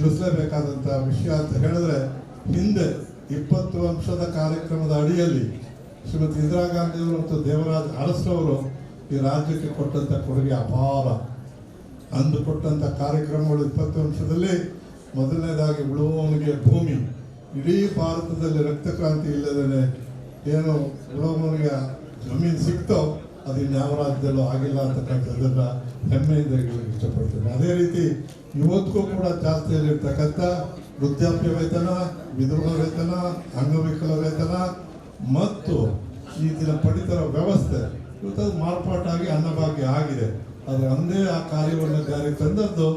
ತಿಳಿಸಲೇಬೇಕಾದಂಥ ವಿಷಯ ಅಂತ ಹೇಳಿದ್ರೆ, ಹಿಂದೆ ಇಪ್ಪತ್ತು ಅಂಶದ ಕಾರ್ಯಕ್ರಮದ ಅಡಿಯಲ್ಲಿ ಶ್ರೀಮತಿ ಇಂದಿರಾ ಗಾಂಧಿಯವರು ಮತ್ತು ದೇವರಾಜ್ ಅರಸವರು ಈ ರಾಜ್ಯಕ್ಕೆ ಕೊಟ್ಟಂಥ ಕೊಡುಗೆ ಅಪಾರ. ಅಂದು ಕೊಟ್ಟಂಥ ಕಾರ್ಯಕ್ರಮಗಳು ಇಪ್ಪತ್ತು ಅಂಶದಲ್ಲಿ, ಮೊದಲನೇದಾಗಿ ಉಳುವವನಿಗೆ ಭೂಮಿ. ಇಡೀ ಭಾರತದಲ್ಲಿ ರಕ್ತ ಕ್ರಾಂತಿ ಇಲ್ಲದೇ ಏನು ಉಳುವವನಿಗೆ ಜಮೀನು ಸಿಕ್ತೋ ಅದು ಯಾವ ರಾಜ್ಯದಲ್ಲೂ ಆಗಿಲ್ಲ ಅಂತಕ್ಕಂಥದ್ದನ್ನ ಹೆಮ್ಮೆಯಿಂದ ಹೇಳಲಿಕ್ಕೆ ಇಷ್ಟಪಡ್ತೇನೆ. ಅದೇ ರೀತಿ ಇವತ್ತಿಗೂ ಕೂಡ ಜಾಸ್ತಿಯಲ್ಲಿರ್ತಕ್ಕಂಥ ವೃದ್ಧಾಪ್ಯ ವೇತನ, ವಿಧವಾ ವೇತನ, ಅಂಗವಿಕಲ ವೇತನ ಮತ್ತು ಈ ದಿನ ಪಡಿತರ ವ್ಯವಸ್ಥೆ ಇವತ್ತು ಮಾರ್ಪಾಟಾಗಿ ಅನ್ನಭಾಗ್ಯ ಆಗಿದೆ. ಆದರೆ ಅಂದೇ ಆ ಕಾರ್ಯವನ್ನು ಜಾರಿಗೆ ತಂದದ್ದು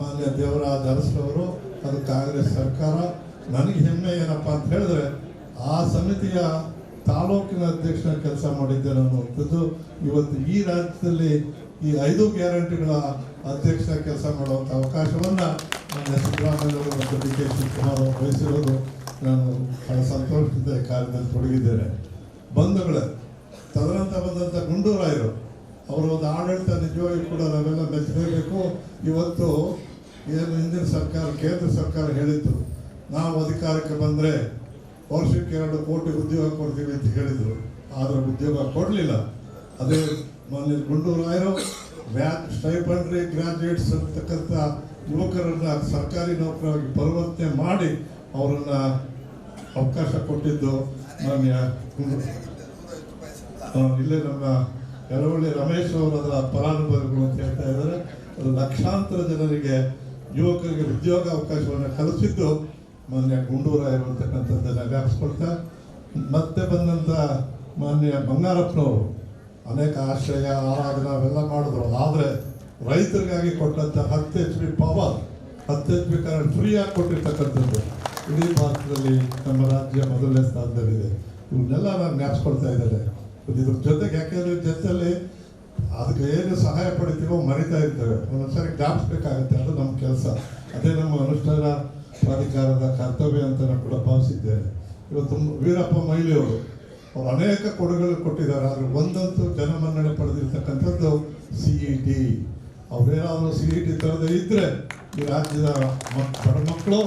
ಮಾನ್ಯ ದೇವರ ಧರಿಸಿದವರು ಅದು ಕಾಂಗ್ರೆಸ್ ಸರ್ಕಾರ. ನನಗೆ ಹೆಮ್ಮೆ ಏನಪ್ಪ ಅಂತ ಹೇಳಿದ್ರೆ ಆ ಸಮಿತಿಯ ತಾಲೂಕಿನ ಅಧ್ಯಕ್ಷನ ಕೆಲಸ ಮಾಡಿದ್ದೆ ನಾನು ಇವತ್ತು ಈ ರಾಜ್ಯದಲ್ಲಿ ಈ ಐದು ಗ್ಯಾರಂಟಿಗಳ ಅಧ್ಯಕ್ಷ ಕೆಲಸ ಮಾಡುವಂಥ ಅವಕಾಶವನ್ನು ನನ್ನ ಸಿದ್ದರಾಮಯ್ಯವರು ಮತ್ತು ಡಿ ಕೆ ಶಿವಕುಮಾರ್ ಅವರು ವಹಿಸಿರೋದು. ನಾನು ಬಹಳ ಸಂತೋಷದಿಂದ ಕಾರ್ಯದಲ್ಲಿ ತೊಡಗಿದ್ದೇನೆ. ಬಂಧುಗಳೇ, ತದನಂತರ ಬಂದಂಥ ಗುಂಡೂರಾಯರು, ಅವರ ಒಂದು ಆಡಳಿತ ನಿಜವಾಗಿ ಕೂಡ ನಾವೆಲ್ಲ ಮೆಚ್ಚಲೇಬೇಕು. ಇವತ್ತು ಏನು ಹಿಂದಿನ ಸರ್ಕಾರ, ಕೇಂದ್ರ ಸರ್ಕಾರ ಹೇಳಿತ್ತು, ನಾವು ಅಧಿಕಾರಕ್ಕೆ ಬಂದರೆ ವರ್ಷಕ್ಕೆ ಎರಡು ಕೋಟಿ ಉದ್ಯೋಗ ಕೊಡ್ತೀವಿ ಅಂತ ಹೇಳಿದರು. ಆದರೆ ಉದ್ಯೋಗ ಕೊಡಲಿಲ್ಲ. ಅದೇ ಮೊನ್ನೆ ಗುಂಡೂರಾಯರು ವ್ಯಾಕ್ ಸ್ಟೈಪಂಡ್ರಿ ಗ್ರಾಜುಯೇಟ್ಸ್ ಅಂತಕ್ಕಂಥ ಯುವಕರನ್ನು ಸರ್ಕಾರಿ ನೌಕರಾಗಿ ಪರಿವರ್ತನೆ ಮಾಡಿ ಅವರನ್ನು ಅವಕಾಶ ಕೊಟ್ಟಿದ್ದು ಮಾನ್ಯ ಇಲ್ಲೇ ನಮ್ಮ ಯರವಳ್ಳಿ ರಮೇಶ್ ಅವರು ಅದರ ಫಲಾನುಭವಿಗಳು ಅಂತ ಹೇಳ್ತಾ ಇದ್ದಾರೆ. ಲಕ್ಷಾಂತರ ಜನರಿಗೆ ಯುವಕರಿಗೆ ಉದ್ಯೋಗ ಅವಕಾಶವನ್ನು ಕಲಿಸಿದ್ದು ಮಾನ್ಯ ಗುಂಡೂರ ಇರುವಂತಕ್ಕಂಥದ್ದನ್ನು ವ್ಯಾಪಿಸ್ಕೊಳ್ತಾ, ಮತ್ತೆ ಬಂದಂಥ ಮಾನ್ಯ ಬಂಗಾರಪ್ಪನವರು, ಅನೇಕ ಆಶ್ರಯ, ಆರಾಧನೆ ಅವೆಲ್ಲ ಮಾಡಿದ್ರು. ಆದರೆ ರೈತರಿಗಾಗಿ ಕೊಟ್ಟಂಥ ಹತ್ತು ಎಚ್ ಪಿ ಪವರ್ ಹತ್ತು ಎಚ್ ಪಿ ಕರೆಂಟ್ ಫ್ರೀಯಾಗಿ ಕೊಟ್ಟಿರ್ತಕ್ಕಂಥದ್ದು ಇಡೀ ಭಾರತದಲ್ಲಿ ನಮ್ಮ ರಾಜ್ಯ ಮೊದಲನೇ ಸ್ಥಾನದಲ್ಲಿದೆ. ಇವನ್ನೆಲ್ಲ ನಾನು ಜ್ಞಾಪಿಸ್ಕೊಳ್ತಾ ಇದ್ದಾರೆ ಇದ್ರ ಜೊತೆಗೆ ಯಾಕೆಂದ್ರೆ ಜೊತೆಯಲ್ಲಿ ಅದಕ್ಕೆ ಏನು ಸಹಾಯ ಪಡಿತೀವೋ ಮರಿತಾ ಇರ್ತೇವೆ. ಒಂದೊಂದ್ಸರಿ ಜ್ಞಾಪಿಸ್ಬೇಕಾಗುತ್ತೆ ಅದು ನಮ್ಮ ಕೆಲಸ. ಅದೇ ನಮ್ಮ ಅನುಷ್ಠಾನ ಪ್ರಾಧಿಕಾರದ ಕರ್ತವ್ಯ ಅಂತ ನಾನು ಕೂಡ ಭಾವಿಸಿದ್ದೇನೆ ಇವತ್ತು ವೀರಪ್ಪ ಮೊಯ್ಲಿಯವರು ಅವರು ಅನೇಕ ಕೊಡುಗೆಗಳು ಕೊಟ್ಟಿದ್ದಾರೆ. ಆದರೆ ಒಂದಂತೂ ಜನಮನ್ನಣೆ ಪಡೆದಿರ್ತಕ್ಕಂಥದ್ದು ಸಿ ಇ ಟಿ ಅವರೇನಾದರೂ ಸಿ ಇ ಟಿ ತರದೇ ಇದ್ದರೆ ಈ ರಾಜ್ಯದ ಮಕ್- ಬಡ ಮಕ್ಕಳು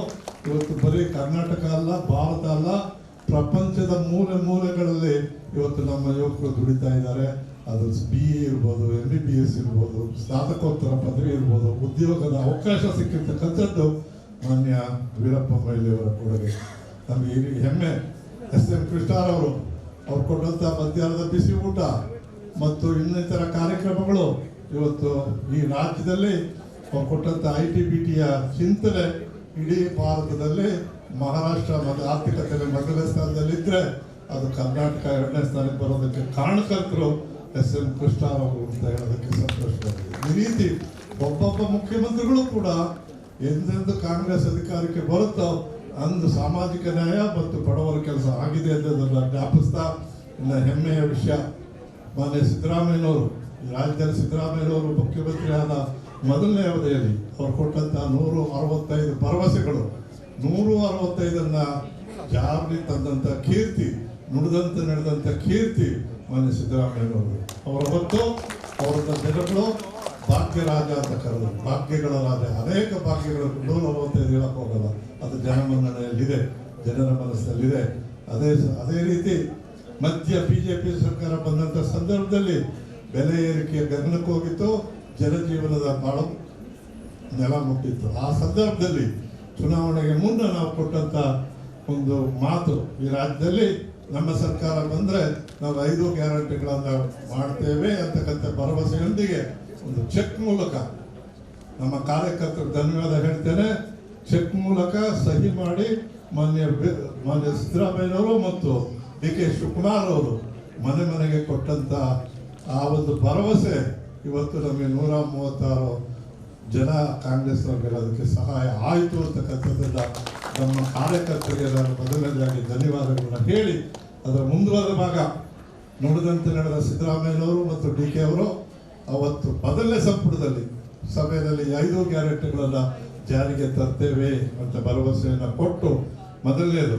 ಇವತ್ತು ಬರೀ ಕರ್ನಾಟಕ ಅಲ್ಲ, ಭಾರತ ಅಲ್ಲ, ಪ್ರಪಂಚದ ಮೂಲೆ ಮೂಲೆಗಳಲ್ಲಿ ಇವತ್ತು ನಮ್ಮ ಯುವಕರು ದುಡಿತಾ ಇದ್ದಾರೆ. ಅದು ಬಿ ಎ ಇರ್ಬೋದು ಎಂ ಬಿ ಬಿ ಎಸ್ ಇರ್ಬೋದು, ಸ್ನಾತಕೋತ್ತರ ಪದವಿ ಇರ್ಬೋದು, ಉದ್ಯೋಗದ ಅವಕಾಶ ಸಿಕ್ಕಿರ್ತಕ್ಕಂಥದ್ದು ಮಾನ್ಯ ವೀರಪ್ಪ ಮೊಯ್ಲಿಯವರ ಕೊಡುಗೆ ನಮಗೆ ಇಲ್ಲಿ ಹೆಮ್ಮೆ, ಎಸ್ ಎಂ ಕೃಷ್ಣರವರು ಅವ್ರು ಕೊಟ್ಟಂಥ ಮಧ್ಯಾಹ್ನದ ಬಿಸಿ ಊಟ ಮತ್ತು ಇನ್ನಿತರ ಕಾರ್ಯಕ್ರಮಗಳು ಇವತ್ತು ಈ ರಾಜ್ಯದಲ್ಲಿ ಅವ್ರು ಕೊಟ್ಟಂಥ ಐ ಟಿ ಬಿ ಟಿಯ ಚಿಂತನೆ ಇಡೀ ಭಾರತದಲ್ಲಿ, ಮಹಾರಾಷ್ಟ್ರ ಮತ್ತು ಆರ್ಥಿಕತೆಯಲ್ಲಿ ಮೊದಲನೇ ಸ್ಥಾನದಲ್ಲಿದ್ದರೆ ಅದು ಕರ್ನಾಟಕ ಎರಡನೇ ಸ್ಥಾನಕ್ಕೆ ಬರೋದಕ್ಕೆ ಕಾರಣಕರ್ತರು ಎಸ್ ಎಂ ಕೃಷ್ಣರವರು ಅಂತ ಹೇಳೋದಕ್ಕೆ ಸಂತೋಷವಾಗಿದೆ. ಈ ರೀತಿ ಒಬ್ಬೊಬ್ಬ ಮುಖ್ಯಮಂತ್ರಿಗಳು ಕೂಡ ಎಂದೆಂದು ಕಾಂಗ್ರೆಸ್ ಅಧಿಕಾರಕ್ಕೆ ಬರುತ್ತೋ ಅಂದು ಸಾಮಾಜಿಕ ನ್ಯಾಯ ಮತ್ತು ಬಡವರ ಕೆಲಸ ಆಗಿದೆ ಅನ್ನೋದನ್ನ ಜ್ಞಾಪಿಸ್ತಾ ಇನ್ನು ಹೆಮ್ಮೆಯ ವಿಷಯ. ಮಾನ್ಯ ಸಿದ್ದರಾಮಯ್ಯನವರು ರಾಜ್ಯದಲ್ಲಿ ಸಿದ್ದರಾಮಯ್ಯನವರು ಮುಖ್ಯಮಂತ್ರಿ ಆದ ಮೊದಲನೇ ಅವಧಿಯಲ್ಲಿ ಅವರು ಕೊಟ್ಟಂತ ನೂರು ಅರವತ್ತೈದು ಭರವಸೆಗಳು, ನೂರು ಅರವತ್ತೈದನ್ನ ಜಾರಿ ತಂದಂತ ಕೀರ್ತಿ, ನುಡಿದಂತೆ ನಡೆದಂತ ಕೀರ್ತಿ ಮಾನ್ಯ ಸಿದ್ದರಾಮಯ್ಯನವರು. ಅವರ ಹೊತ್ತು ಅವರನ್ನ ಜನಗಳು ಭಾಗ್ಯರಾಜ ಅಂತ ಕರೆದು ಭಾಗ್ಯಗಳ ರಾಜ ಅನೇಕ ಭಾಗ್ಯಗಳು ನೂರ ಅರವತ್ತೈದು ಹೇಳಕ್ ಹೋಗಲ್ಲ. ಅದು ಜನಮನ್ನಣೆಯಲ್ಲಿದೆ ಜನರ ಮನಸ್ಸಲ್ಲಿದೆ. ಅದೇ ಅದೇ ರೀತಿ ಮಧ್ಯ ಬಿಜೆಪಿ ಸರ್ಕಾರ ಬಂದಂತ ಸಂದರ್ಭದಲ್ಲಿ ಬೆಲೆ ಏರಿಕೆಯ ಗಗನಕ್ಕೆ ಹೋಗಿತ್ತು, ಜನಜೀವನದ ಬಾಳ ನೆಲ ಮುಟ್ಟಿತ್ತು. ಆ ಸಂದರ್ಭದಲ್ಲಿ ಚುನಾವಣೆಗೆ ಮುನ್ನ ನಾವು ಕೊಟ್ಟಂತ ಒಂದು ಮಾತು, ಈ ರಾಜ್ಯದಲ್ಲಿ ನಮ್ಮ ಸರ್ಕಾರ ಬಂದ್ರೆ ನಾವು ಐದು ಗ್ಯಾರಂಟಿಗಳನ್ನು ಮಾಡ್ತೇವೆ ಅಂತಕ್ಕಂಥ ಭರವಸೆಯೊಂದಿಗೆ ಒಂದು ಚೆಕ್ ಮೂಲಕ. ನಮ್ಮ ಕಾರ್ಯಕರ್ತರು ಧನ್ಯವಾದ ಹೇಳ್ತೇನೆ. ಚೆಕ್ ಮೂಲಕ ಸಹಿ ಮಾಡಿ ಮಾನ್ಯ ಮಾನ್ಯ ಸಿದ್ದರಾಮಯ್ಯನವರು ಮತ್ತು ಡಿ ಕೆ ಶಿವಕುಮಾರ್ ಅವರು ಮನೆ ಮನೆಗೆ ಕೊಟ್ಟಂತ ಆ ಒಂದು ಭರವಸೆ ಇವತ್ತು ನಮಗೆ ನೂರ ಮೂವತ್ತಾರು ಜನ ಕಾಂಗ್ರೆಸ್ ಅದಕ್ಕೆ ಸಹಾಯ ಆಯಿತು ಅಂತಕ್ಕಂಥದ್ದನ್ನ ನಮ್ಮ ಕಾರ್ಯಕರ್ತರಿಗೆ ನಾನು ಮೊದಲನೇದಾಗಿ ಧನ್ಯವಾದಗಳನ್ನ ಹೇಳಿ, ಅದರ ಮುಂದುವರೆದ ಭಾಗ ನೋಡಿದಂತೆ ನಡೆದ ಸಿದ್ದರಾಮಯ್ಯನವರು ಮತ್ತು ಡಿ ಕೆ ಅವರು ಅವತ್ತು ಮೊದಲನೇ ಸಂಪುಟದಲ್ಲಿ ಸಭೆಯಲ್ಲಿ ಐದು ಗ್ಯಾರಂಟಿಗಳನ್ನ ಜಾರಿಗೆ ತರ್ತೇವೆ ಅಂತ ಭರವಸೆಯನ್ನು ಕೊಟ್ಟು ಮೊದಲನೇದು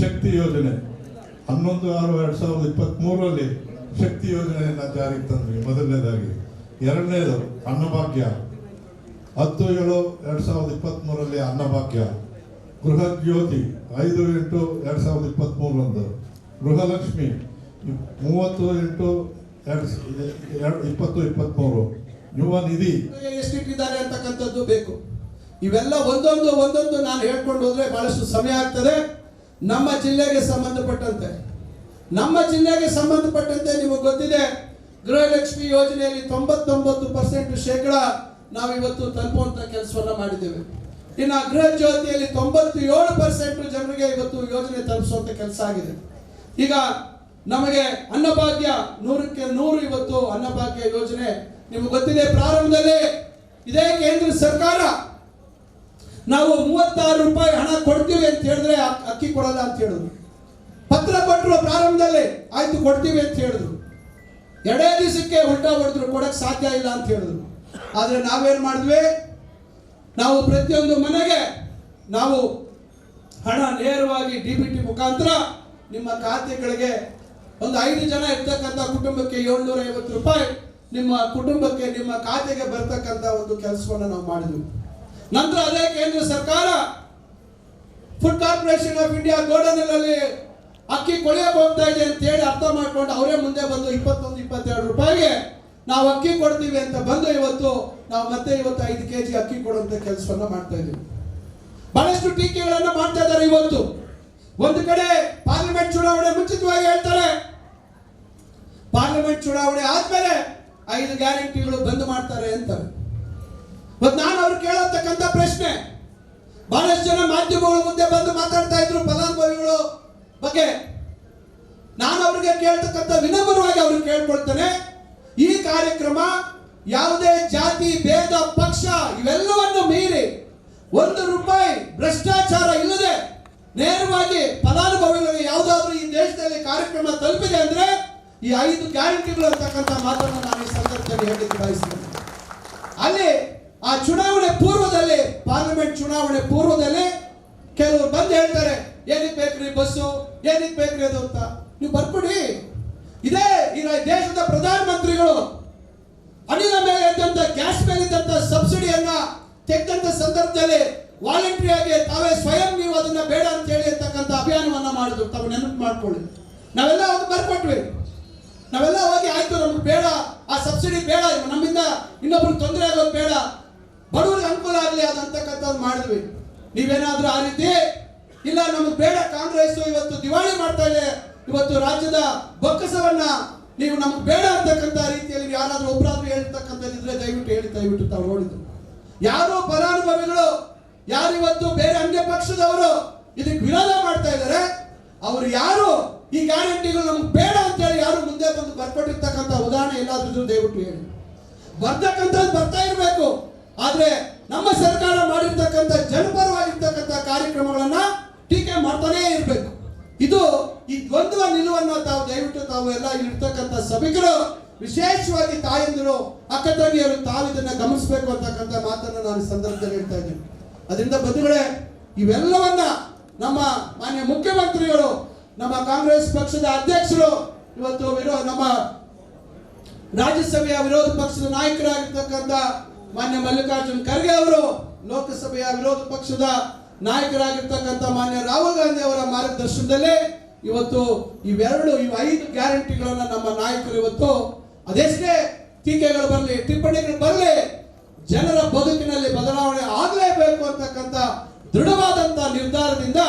ಶಕ್ತಿ ಯೋಜನೆ. ಹನ್ನೊಂದು ಆರು ಎರಡು ಸಾವಿರದ ಇಪ್ಪತ್ತ್ಮೂರರಲ್ಲಿ ಶಕ್ತಿ ಯೋಜನೆಯನ್ನು ಜಾರಿಗೆ ತಂದ್ವಿ ಮೊದಲನೇದಾಗಿ. ಎರಡನೇದು ಅನ್ನಭಾಗ್ಯ. ಹತ್ತು ಏಳು ಎರಡು ಸಾವಿರದ ಇಪ್ಪತ್ತ್ಮೂರರಲ್ಲಿ ಅನ್ನಭಾಗ್ಯ. ಗೃಹ ಜ್ಯೋತಿ ಐದು ಎಂಟು ಎರಡು ಸಾವಿರದ ಇಪ್ಪತ್ತ್ಮೂರರಂದು ಗೃಹಲಕ್ಷ್ಮಿ. ಮೂವತ್ತು ಎಂಟು ಎರಡು ಎರಡು ಇಪ್ಪತ್ತು ಇಪ್ಪತ್ತ್ಮೂರು ಯುವ ನಿಧಿ. ಎಷ್ಟಿಟ್ಟಿದ್ದಾರೆ ಅಂತಕ್ಕಂಥದ್ದು ಬೇಕು. ಇವೆಲ್ಲ ಒಂದೊಂದು ಒಂದೊಂದು ನಾನು ಹೇಳ್ಕೊಂಡು ಹೋದ್ರೆ ಬಹಳಷ್ಟು ಸಮಯ ಆಗ್ತದೆ. ನಮ್ಮ ಜಿಲ್ಲೆಗೆ ಸಂಬಂಧಪಟ್ಟಂತೆ. ನಮ್ಮ ಜಿಲ್ಲೆಗೆ ಸಂಬಂಧಪಟ್ಟಂತೆ ನಿಮಗೆ ಗೊತ್ತಿದೆ, ಗೃಹಲಕ್ಷ್ಮಿ ಯೋಜನೆಯಲ್ಲಿ ತೊಂಬತ್ತೊಂಬತ್ತು ಪರ್ಸೆಂಟ್ ಶೇಕಡ ನಾವು ಇವತ್ತು ತಲುಪುವಂತ ಕೆಲಸವನ್ನ ಮಾಡಿದ್ದೇವೆ. ಇನ್ನು ಗೃಹ ಜ್ಯೋತಿಯಲ್ಲಿ ಏಳು ಪರ್ಸೆಂಟ್ ಜನರಿಗೆ ಇವತ್ತು ಯೋಜನೆ ತಲುಪಿಸುವಂತ ಕೆಲಸ ಆಗಿದೆ. ಈಗ ನಮಗೆ ಅನ್ನಭಾಗ್ಯ ನೂರಕ್ಕೆ ನೂರು ಇವತ್ತು ಅನ್ನಭಾಗ್ಯ ಯೋಜನೆ ನಿಮ್ಗೆ ಗೊತ್ತಿದೆ, ಪ್ರಾರಂಭದಲ್ಲಿ ಇದೇ ಕೇಂದ್ರ ಸರ್ಕಾರ. ನಾವು ಮೂವತ್ತಾರು ರೂಪಾಯಿ ಹಣ ಕೊಡ್ತೀವಿ ಅಂತ ಹೇಳಿದ್ರೆ ಅಕ್- ಅಕ್ಕಿ ಕೊಡಲ್ಲ ಅಂತ ಹೇಳಿದ್ರು. ಪತ್ರ ಕೊಟ್ಟರು ಪ್ರಾರಂಭದಲ್ಲಿ, ಆಯ್ತು ಕೊಡ್ತೀವಿ ಅಂತ ಹೇಳಿದ್ರು. ಎರಡೇ ದಿವಸಕ್ಕೆ ಉಲ್ಟಾ ಹೊಡೆದ್ರು ಕೊಡಕ್ಕೆ ಸಾಧ್ಯ ಇಲ್ಲ ಅಂತ ಹೇಳಿದ್ರು. ಆದ್ರೆ ನಾವೇನು ಮಾಡಿದ್ವಿ? ನಾವು ಪ್ರತಿಯೊಂದು ಮನೆಗೆ ನಾವು ಹಣ ನೇರವಾಗಿ ಡಿ ಬಿ ಟಿ ಮುಖಾಂತರ ನಿಮ್ಮ ಖಾತೆಗಳಿಗೆ ಒಂದು ಐದು ಜನ ಇರ್ತಕ್ಕಂಥ ಕುಟುಂಬಕ್ಕೆ ಏಳ್ನೂರ ಐವತ್ತು ರೂಪಾಯಿ ನಿಮ್ಮ ಕುಟುಂಬಕ್ಕೆ, ನಿಮ್ಮ ಖಾತೆಗೆ ಬರ್ತಕ್ಕಂಥ ಒಂದು ಕೆಲಸವನ್ನು ನಾವು ಮಾಡಿದ್ವಿ. ನಂತರ ಅದೇ ಕೇಂದ್ರ ಸರ್ಕಾರ ಫುಡ್ ಕಾರ್ಪೊರೇಷನ್ ಆಫ್ ಇಂಡಿಯಾ ಗೋಡನಲ್ಲಿ ಅಕ್ಕಿ ಕೊಳೆಯಕ್ಕೆ ಹೋಗ್ತಾ ಇದೆ ಅಂತ ಹೇಳಿ ಅರ್ಥ ಮಾಡ್ಕೊಂಡು ಅವರೇ ಮುಂದೆ ಬಂದು ಇಪ್ಪತ್ತೊಂದು, ಇಪ್ಪತ್ತೆರಡು ರೂಪಾಯಿಗೆ ನಾವು ಅಕ್ಕಿ ಕೊಡ್ತೀವಿ ಅಂತ ಬಂದು ಇವತ್ತು ನಾವು ಮತ್ತೆ ಇವತ್ತು ಐದು ಕೆ ಜಿ ಅಕ್ಕಿ ಕೊಡುವಂತ ಕೆಲಸವನ್ನ ಮಾಡ್ತಾ ಇದ್ದೀವಿ. ಬಹಳಷ್ಟು ಟೀಕೆಗಳನ್ನು ಮಾಡ್ತಾ ಇದ್ದಾರೆ ಇವತ್ತು. ಒಂದು ಕಡೆ ಪಾರ್ಲಿಮೆಂಟ್ ಚುನಾವಣೆ ಮುಂಚಿತವಾಗಿ ಹೇಳ್ತಾರೆ ಪಾರ್ಲಿಮೆಂಟ್ ಚುನಾವಣೆ ಆದ್ಮೇಲೆ ಐದು ಗ್ಯಾರಂಟಿಗಳು ಬಂದ್ ಮಾಡ್ತಾರೆ ಅಂತಾರೆ. ಇವತ್ತು ನಾನು ಅವ್ರು ಕೇಳತಕ್ಕಂಥ ಪ್ರಶ್ನೆ, ಬಹಳಷ್ಟು ಜನ ಮಾಧ್ಯಮಗಳು ಮುಂದೆ ಬಂದು ಮಾತಾಡ್ತಾ ಇದ್ರು ಫಲಾನುಭವಿಗಳು ಬಗ್ಗೆ. ನಾನು ಅವ್ರಿಗೆ ಕೇಳ್ತಕ್ಕಂಥ ವಿನಮ್ರವಾಗಿ ಅವ್ರಿಗೆ ಕೇಳ್ಕೊಳ್ತೇನೆ. ಈ ಕಾರ್ಯಕ್ರಮ ಯಾವುದೇ ಜಾತಿ, ಭೇದ, ಪಕ್ಷ ಇವೆಲ್ಲವನ್ನು ಮೀರಿ ಒಂದು ರೂಪಾಯಿ ಭ್ರಷ್ಟಾಚಾರ ಇಲ್ಲದೆ ನೇರವಾಗಿ ಫಲಾನುಭವಿಗಳಿಗೆ ಯಾವುದಾದ್ರೂ ಈ ದೇಶದಲ್ಲಿ ಕಾರ್ಯಕ್ರಮ ತಲುಪಿದೆ ಅಂದ್ರೆ ಈ ಐದು ಗ್ಯಾರಂಟಿಗಳು ಅಂತಕ್ಕಂಥ ಮಾತನ್ನು ನಾನು ಈ ಸಂದರ್ಭದಲ್ಲಿ ಹೇಳಲಿಕ್ಕೆ ಬಯಸ್ತೇನೆ. ಅಲ್ಲಿ ಆ ಚುನಾವಣೆ ಪೂರ್ವದಲ್ಲಿ, ಪಾರ್ಲಿಮೆಂಟ್ ಚುನಾವಣೆ ಪೂರ್ವದಲ್ಲಿ ಕೆಲವರು ಬಂದು ಹೇಳ್ತಾರೆ ಏನಕ್ಕೆ ಬೇಕ್ರಿ ಬಸ್ಸು? ಏನಕ್ಕೆ ಬೇಕ್ರಿ ಅದು ಅಂತ? ನೀವು ಬರ್ಕೊಡಿ. ಇದೇ ಈ ದೇಶದ ಪ್ರಧಾನಮಂತ್ರಿಗಳು ಅನಿಲ ಮೇಲೆ ಇದ್ದಂತ, ಗ್ಯಾಸ್ ಮೇಲೆ ಇದ್ದಂತ ಸಬ್ಸಿಡಿಯನ್ನ ತೆಗೆದಂತ ಸಂದರ್ಭದಲ್ಲಿ ವಾಲಂಟ್ರಿ ಆಗಿ ತಾವೇ ಸ್ವಯಂ ನೀವು ಅದನ್ನ ಬೇಡ ಅಂತ ಹೇಳಿ ಅಂತಕ್ಕಂಥ ಅಭಿಯಾನವನ್ನ ಮಾಡಿದ್ರು. ತಾವು ನೆನಪು ಮಾಡ್ಕೊಳ್ಳಿ. ನಾವೆಲ್ಲ ಅದು ಬರ್ಕೊಟ್ವಿ. ನಾವೆಲ್ಲ ಹೋಗಿ ಆಯ್ತು, ನಮ್ಗೆ ಬೇಡ. ಆ ಸಬ್ಸಿಡಿ ಬೇಡ. ನಮ್ಮಿಂದ ಇನ್ನೊಬ್ರಿಗೆ ತೊಂದರೆ ಆಗೋದು ಬೇಡ. ಬಡವ್ರಿಗೆ ಅನುಕೂಲ ಆಗಲಿ ಅದಂತಕ್ಕಂಥದ್ದು ಮಾಡಿದ್ವಿ. ನೀವೇನಾದ್ರೂ ಆ ರೀತಿ, ಇಲ್ಲ, ನಮಗೆ ಬೇಡ, ಕಾಂಗ್ರೆಸ್ ಇವತ್ತು ದಿವಾಳಿ ಮಾಡ್ತಾ ಇದೆ. ಇವತ್ತು ರಾಜ್ಯದ ಬೊಕ್ಕಸವನ್ನ ನೀವು ನಮ್ಗೆ ಬೇಡ ಅಂತಕ್ಕಂಥ ರೀತಿಯಲ್ಲಿ ಯಾರಾದ್ರೂ ಒಬ್ಬರಾದ್ರೂ ಹೇಳ್ತಕ್ಕಂಥದ್ದಿದ್ರೆ ದಯವಿಟ್ಟು ಹೇಳಿ ದಯವಿಟ್ಟು ತಾವು ನೋಡಿದ್ರು ಯಾರು ಫಲಾನುಭವಿಗಳು ಯಾರಿವತ್ತು ಬೇರೆ ಅನ್ಯ ಪಕ್ಷದವರು ಇದಕ್ಕೆ ವಿರೋಧ ಮಾಡ್ತಾ ಇದ್ದಾರೆ. ಅವರು ಯಾರು? ಈ ಗ್ಯಾರಂಟಿಗಳು ನಮ್ಗೆ ಬೇಡ ಅಂತೇಳಿ ಯಾರು ಮುಂದೆ ಬಂದು ಬರ್ಪಟ್ಟಿರ್ತಕ್ಕಂಥ ಉದಾಹರಣೆ ಎಲ್ಲಾದ್ರೂ ದಯವಿಟ್ಟು ಹೇಳಿ. ಬರ್ತಕ್ಕಂಥದ್ದು ಬರ್ತಾ ಇರಬೇಕು. ಆದ್ರೆ ನಮ್ಮ ಸರ್ಕಾರ ಮಾಡಿರ್ತಕ್ಕಂಥ ಜನಪರವಾಗಿರ್ತಕ್ಕಂಥ ಕಾರ್ಯಕ್ರಮಗಳನ್ನ ಟೀಕೆ ಮಾಡ್ತಾನೇ ಇರಬೇಕು. ಇದು ಈ ದ್ವಂದ್ವ ನಿಲುವನ್ನ ತಾವು ದಯವಿಟ್ಟು ತಾವು ಎಲ್ಲ ಇರ್ತಕ್ಕಂಥ ಸಭಿಕರು, ವಿಶೇಷವಾಗಿ ತಾಯಂದಿರು, ಅಕ್ಕ ತಂಗಿಯರು ತಾವು ಇದನ್ನ ಗಮನಿಸಬೇಕು ಅಂತಕ್ಕಂಥ ಮಾತನ್ನ ನಾನು ಸಂದರ್ಭದಲ್ಲಿ ಹೇಳ್ತಾ ಇದ್ದೀನಿ. ಅದರಿಂದ ಬಂಧುಗಳೇ, ಇವೆಲ್ಲವನ್ನ ನಮ್ಮ ಮಾನ್ಯ ಮುಖ್ಯಮಂತ್ರಿಗಳು, ನಮ್ಮ ಕಾಂಗ್ರೆಸ್ ಪಕ್ಷದ ಅಧ್ಯಕ್ಷರು, ಇವತ್ತು ವಿರೋಧ ನಮ್ಮ ರಾಜ್ಯಸಭೆಯ ವಿರೋಧ ಪಕ್ಷದ ನಾಯಕರಾಗಿರ್ತಕ್ಕಂಥ ಮಾನ್ಯ ಮಲ್ಲಿಕಾರ್ಜುನ್ ಖರ್ಗೆ ಅವರು, ಲೋಕಸಭೆಯ ವಿರೋಧ ಪಕ್ಷದ ನಾಯಕರಾಗಿರ್ತಕ್ಕಂಥ ಮಾನ್ಯ ರಾಹುಲ್ ಗಾಂಧಿ ಅವರ ಮಾರ್ಗದರ್ಶನದಲ್ಲಿ ಇವತ್ತು ಇವೆರಡು, ಇವ ಐದು ಗ್ಯಾರಂಟಿಗಳನ್ನು ನಮ್ಮ ನಾಯಕರು ಇವತ್ತು ಅದೆಷ್ಟೇ ಟೀಕೆಗಳು ಬರಲಿ, ಟಿಪ್ಪಣಿಗಳು ಬರಲಿ, ಜನರ ಬದುಕಿನಲ್ಲಿ ಬದಲಾವಣೆ ಆಗಲೇಬೇಕು ಅಂತಕ್ಕಂಥ ದೃಢವಾದಂತ ನಿರ್ಧಾರದಿಂದ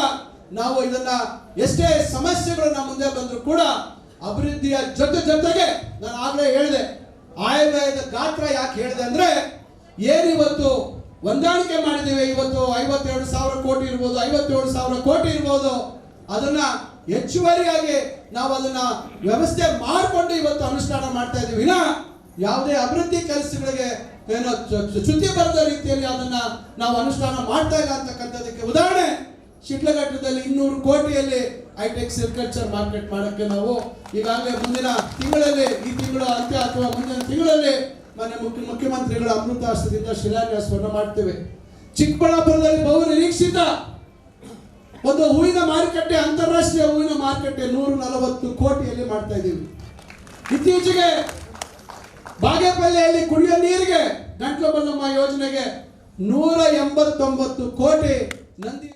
ನಾವು ಇದನ್ನ ಎಷ್ಟೇ ಸಮಸ್ಯೆಗಳು ನಮ್ಮ ಮುಂದೆ ಬಂದರೂ ಕೂಡ ಅಭಿವೃದ್ಧಿಯ ಜೊತೆ ಜೊತೆಗೆ ನಾನು ಆಗಲೇ ಹೇಳಿದೆ, ಆಯವ್ಯಯದ ಗಾತ್ರ ಯಾಕೆ ಹೇಳಿದೆ ಅಂದ್ರೆ ಏನಿವತ್ತು ಹೊಂದಾಣಿಕೆ ಮಾಡಿದ್ದೀವಿ, ಇವತ್ತು ಐವತ್ತೆರಡು ಸಾವಿರ ಕೋಟಿ ಇರ್ಬೋದು, ಐವತ್ತೇಳು ಸಾವಿರ ಕೋಟಿ ಇರ್ಬೋದು, ಅದನ್ನ ಹೆಚ್ಚುವರಿಯಾಗಿ ನಾವು ಅದನ್ನ ವ್ಯವಸ್ಥೆ ಮಾಡಿಕೊಂಡು ಇವತ್ತು ಅನುಷ್ಠಾನ ಮಾಡ್ತಾ ಇದ್ದೀವಿ. ಯಾವುದೇ ಅಭಿವೃದ್ಧಿ ಕೆಲಸಗಳಿಗೆ ಏನೋ ಚ್ಯುತಿ ಬರದ ರೀತಿಯಲ್ಲಿ ಅದನ್ನ ನಾವು ಅನುಷ್ಠಾನ ಮಾಡ್ತಾ ಇಲ್ಲ ಅಂತಕ್ಕಂಥದಕ್ಕೆ ಉದಾಹರಣೆ. ಶಿಟ್ಲಘಟ್ಟದಲ್ಲಿ ಇನ್ನೂರು ಕೋಟಿಯಲ್ಲಿ ಹೈಟೆಕ್ ಸಿಲ್ಕಲ್ಚರ್ ಮಾರ್ಕೆಟ್ ಮಾಡಕ್ಕೆ ನಾವು ಈಗಾಗಲೇ ಮುಂದಿನ ತಿಂಗಳಲ್ಲಿ, ಈ ತಿಂಗಳು ಅಂತ್ಯ ಅಥವಾ ಮುಂದಿನ ತಿಂಗಳಲ್ಲಿ ಮನೆ ಮುಖ್ಯ ಮುಖ್ಯಮಂತ್ರಿಗಳ ಅಮೃತ ಹಸ್ತದಿಂದ ಶಿಲಾನ್ಯಾಸವನ್ನು ಮಾಡ್ತೇವೆ. ಚಿಕ್ಕಬಳ್ಳಾಪುರದಲ್ಲಿ ಬಹು ನಿರೀಕ್ಷಿತ ಒಂದು ಹೂವಿನ ಮಾರುಕಟ್ಟೆ, ಅಂತಾರಾಷ್ಟ್ರೀಯ ಹೂವಿನ ಮಾರುಕಟ್ಟೆ ನೂರ ನಲವತ್ತು ಕೋಟಿಯಲ್ಲಿ ಮಾಡ್ತಾ ಇದ್ದೀವಿ. ಇತ್ತೀಚೆಗೆ ಬಾಗೇಪಲ್ಲಿಯಲ್ಲಿ ಕುಡಿಯೋ ನೀರಿಗೆ ಗಂಟ್ಲು ಬಲ್ಲಮ್ಮ ಯೋಜನೆಗೆ ನೂರ ಎಂಬತ್ತೊಂಬತ್ತು ಕೋಟಿ ನಂದಿ